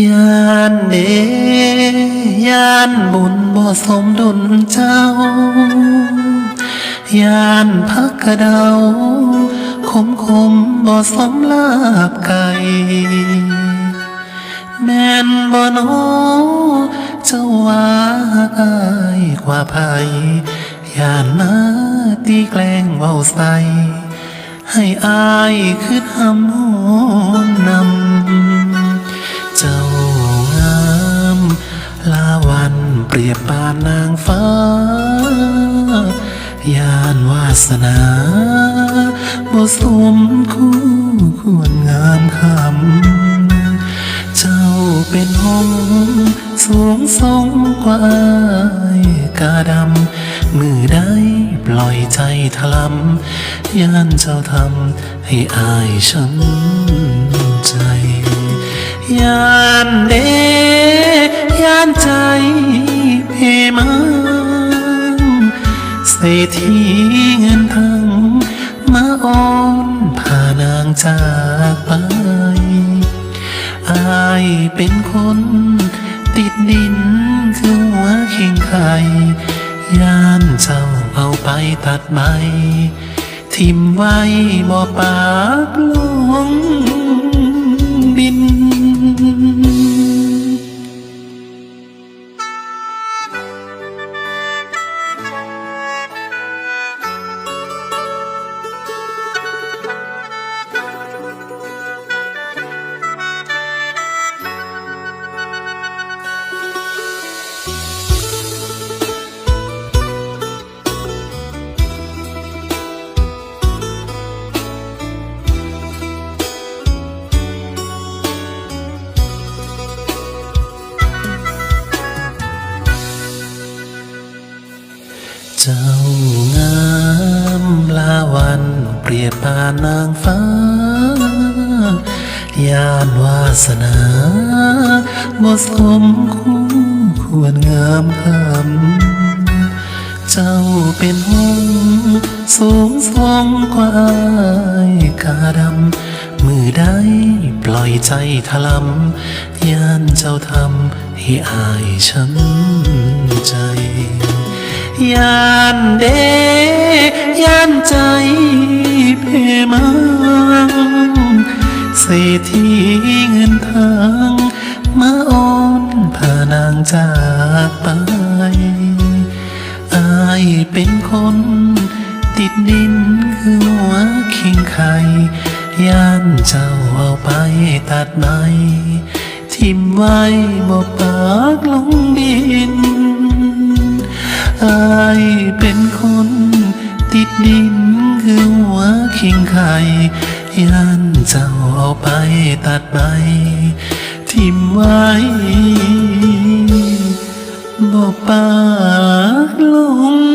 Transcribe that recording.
ยานเดยานบุญบ่สมดุลเจ้ายานพักกระเดาคมคมบ่สมลาบไก่แม่นบ่นอเจ้าว่าอายกว่าไผยานมาตีแกล้งเว้าใส่ให้อายคืดหำหอนนำ เปรียบปานนางฟ้ายานวาสนาบ่สมคู่ควรงามคำ เจ้าเป็นหงส์สูงทรงกว่าอายกาดำ มือได้ปล่อยใจถลำย่านเจ้าทำให้อายช้ำใจยานเด รษฐีเงินทั้งมาอ้อนพานางจากไป อายเป็นคนติดดินคือหัวเข่งไข่ย่านเจ้าเอาไปตัดใบทิมไว้บ่ปากลง ยบปานนางฟ้ายานวาสนาบ่สมคู่ควรงามคำเจ้าเป็นหงส์สูงทรงกว่าอายกาดำ มือได้ปล่อยใจถลำย่านเจ้าทำให้อายช้ำใจยานเดยานใจ รษฐีเงินทางมาอ้อนพานางจากไป อายเป็นคน ติดดินคือหัวคิงไข่ย่านเจ้าเอาไปตัดไม้ทิมไว้บ่ปากลงดิน อายเป็นคน ติดดินคือหัวคิงไข่ ยันเจ้าเอาไปตัดใบทิมไว้บ่ปากลง